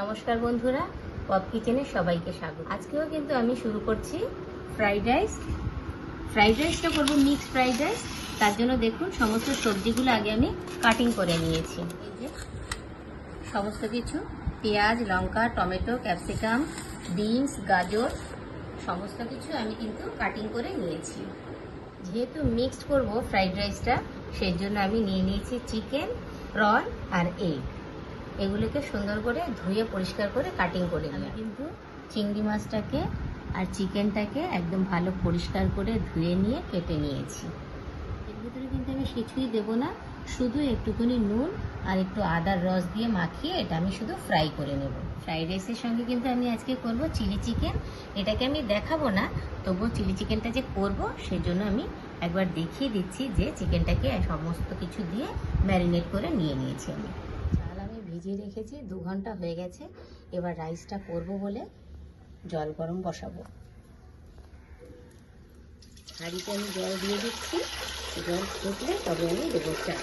নমস্কার বন্ধুরা, পপ কিচেনে সবাইকে স্বাগত। আজকেও কিন্তু আমি শুরু করছি ফ্রাইড রাইস ফ্রাইড রাইসটা করব মিক্স ফ্রাইড রাইস তার জন্য দেখুন, সমস্ত সবজিগুলো আগে আমি কাটিং করে নিয়েছি। সমস্ত কিছু, পেঁয়াজ, লঙ্কা, টমেটো, ক্যাপসিকাম, বিনস, গাজর, সমস্ত কিছু আমি কিন্তু কাটিং করে নিয়েছি। যেহেতু মিক্সড করব ফ্রাইড রাইসটা সেই জন্য আমি নিয়ে নিয়েছি চিকেন প্রন আর এগ এগুলোকে সুন্দর করে ধুয়ে পরিষ্কার করে কাটিং করে নিই কিন্তু চিংড়ি মাছটাকে আর চিকেনটাকে একদম ভালো পরিষ্কার করে ধুয়ে নিয়ে কেটে নিয়েছি। এর ভিতরে কিন্তু আমি কিছুই দেবো না শুধু একটুখানি নুন আর একটু আদার রস দিয়ে মাখিয়ে এটা আমি শুধু ফ্রাই করে নেব। ফ্রাইড রাইসের সঙ্গে কিন্তু আমি আজকে করব চিলি চিকেন এটাকে আমি দেখাবো না তবুও চিলি চিকেনটা যে করব সেজন্য আমি একবার দেখিয়ে দিচ্ছি যে চিকেনটাকে সমস্ত কিছু দিয়ে ম্যারিনেট করে নিয়ে নিয়েছি আমি আমি। ভিজিয়ে রেখেছি, দু ঘণ্টা হয়ে গেছে, এবার রাইসটা করব বলে জল গরম বসাবো। হাঁড়িতে আমি জল দিয়ে দিচ্ছি, জল ফুটলে তবে আমি দেবো চাল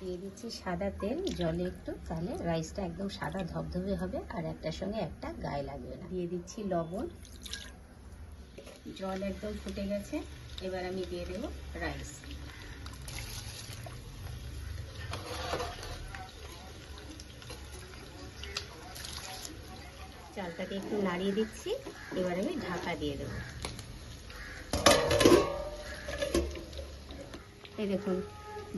দিয়ে দিচ্ছি সাদা তেল, জলে একটু, তাহলে রাইসটা একদম সাদা ধবধবে হবে, আর একটার সঙ্গে একটা গায়ে লাগবে না। দিয়ে দিচ্ছি লবণ। জল একদম ফুটে গেছে, এবার আমি দিয়ে দেবো রাইস। চালটাকে একটু নাড়িয়ে দিচ্ছি। এবার আমি ঢাকা দিয়ে দেবো। এই দেখুন,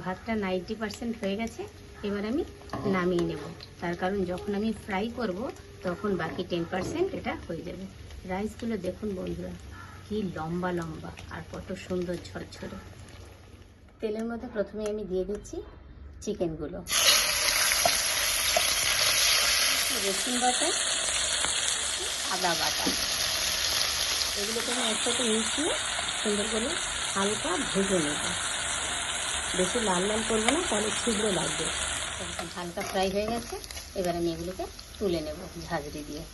ভাতটা নাইনটি পার্সেন্ট হয়ে গেছে। এবার আমি নামিয়ে নেব। তার কারণ যখন আমি ফ্রাই করব, তখন বাকি টেন পার্সেন্ট এটা হয়ে যাবে। রাইসগুলো দেখুন বন্ধুরা, কি লম্বা লম্বা আর কত সুন্দর ঝরঝরে। তেলের মধ্যে প্রথমে আমি দিয়ে দিচ্ছি চিকেনগুলো। রসুন বাটা আদা বাটা। এগুলোকে আমি একসাথে মিশিয়ে সুন্দর করে হালকা ভেজে নেব। বেশি লাল লাল করব না, তাহলে ছিদ্র লাগবে। হালকা ফ্রাই হয়ে গেছে, এবার আমি এগুলোকে তুলে নেব ঝাঁঝরি দিয়ে।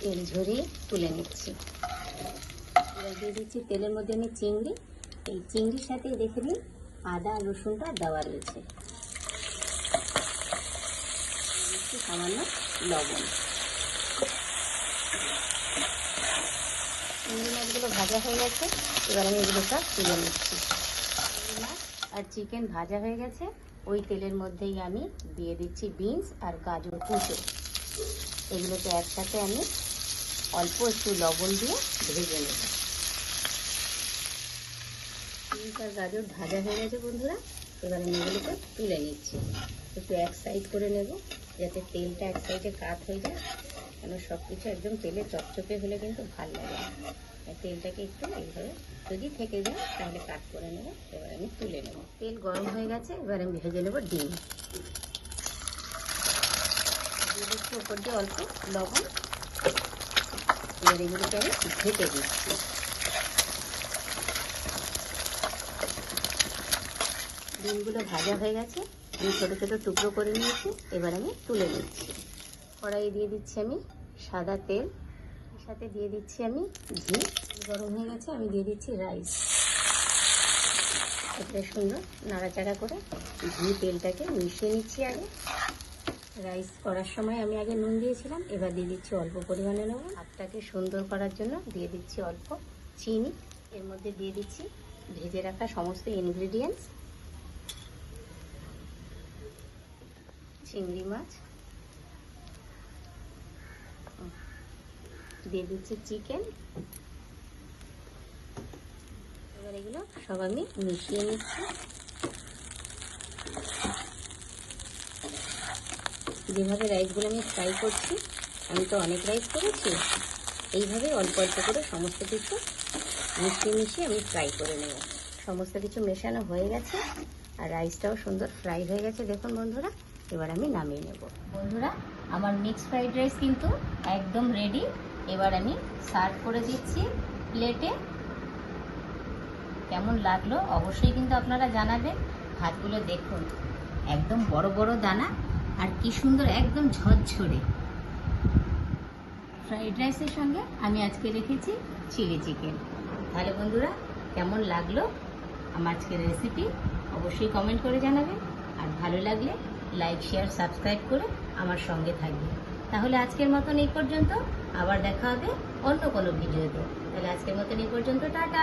তেল ঝরিয়ে তুলে নিচ্ছি। এবার দিয়ে দিচ্ছি তেলের মধ্যে আমি চিংড়ি। এই চিংড়ির সাথে দেখে নিন আদা, রসুনটা দেওয়া রয়েছে। সামান্য লবণ। চিংড়ি মাছগুলো ভাজা হয়ে গেছে, এবার আমি এগুলো সব তুলে নিচ্ছি। আর চিকেন ভাজা হয়ে গেছে, ওই তেলের মধ্যেই আমি দিয়ে দিচ্ছি বিনস আর গাজর কুচো। এগুলোকে একসাথে আমি অল্প একটু লবণ দিয়ে ভেজে নেব। আর গাজর ভাজা হয়ে গেছে বন্ধুরা। এবার আমি এগুলোকে তুলে নিচ্ছি। একটু এক সাইড করে নেব, যাতে তেলটা এক সাইডে কাত হয়ে যায়। কেন সব কিছু একদম তেলে চকচকে হলে কিন্তু ভালো লাগে না। তেলটাকে একটু এইভাবে যদি থেকে যায়, তাহলে কাট করে নেব। এবার আমি তুলে নেব। তেল গরম হয়ে গেছে, এবার আমি ভেজে নেব ডিম। দিয়ে দিচ্ছি উপর দিয়ে অল্প লবণ। এবার এগুলোকে আমি ঢেকে দিচ্ছি ডিমগুলো ভাজা হয়ে গেছে। আমি ছোটো ছোটো টুকরো করে নিয়েছি। এবার আমি তুলে নিচ্ছি। কড়াই দিয়ে দিচ্ছি আমি সাদা তেল। সাথে দিয়ে দিচ্ছি আমি ঘি। গরম হয়ে গেছে, আমি দিয়ে দিচ্ছি রাইস। এটা সুন্দর নাড়াচাড়া করে ঘি তেলটাকে মিশিয়ে নিচ্ছি আগে। রাইস করার সময় আমি আগে নুন দিয়েছিলাম, এবার দিয়ে দিচ্ছি অল্প পরিমাণে নেব ভাতটাকে সুন্দর করার জন্য দিয়ে দিচ্ছি অল্প চিনি। এর মধ্যে দিয়ে দিচ্ছি ভেজে রাখা সমস্ত ইনগ্রিডিয়েন্টস চিংড়ি মাছ। দিয়ে দিচ্ছি চিকেন এবার এগুলো সব আমি মিশিয়ে নিচ্ছি। যেভাবে রাইসগুলো আমি ফ্রাই করছি, আমি তো অনেক রাইস করেছি, এইভাবে অল্প অল্প করে সমস্ত কিছু মিশিয়ে মিশিয়ে আমি ফ্রাই করে নেব। সমস্ত কিছু মেশানো হয়ে গেছে, আর রাইসটাও সুন্দর ফ্রাই হয়ে গেছে। দেখুন বন্ধুরা এবার আমি নামিয়ে নেব। বন্ধুরা, আমার মিক্স ফ্রাইড রাইস কিন্তু একদম রেডি এবার আমি সার্ভ করে দিচ্ছি প্লেটে কেমন লাগল অবশ্যই কিন্তু আপনারা জানাবেন। ভাতগুলো দেখুন, একদম বড় বড় দানা আর কি সুন্দর, একদম ঝরঝরে। ফ্রাইড রাইসের সঙ্গে আমি আজকে রেখেছি চিলি চিকেন তাহলে বন্ধুরা, কেমন লাগল আমার আজকের রেসিপি অবশ্যই কমেন্ট করে জানাবেন। আর ভালো লাগলে লাইক শেয়ার সাবস্ক্রাইব করে আমার সঙ্গে থাকবে তাহলে আজকের মতন এই পর্যন্ত। আবার দেখা হবে অন্য কোনো ভিডিওতে। তাহলে আজকের মতন এই পর্যন্ত। টাটা।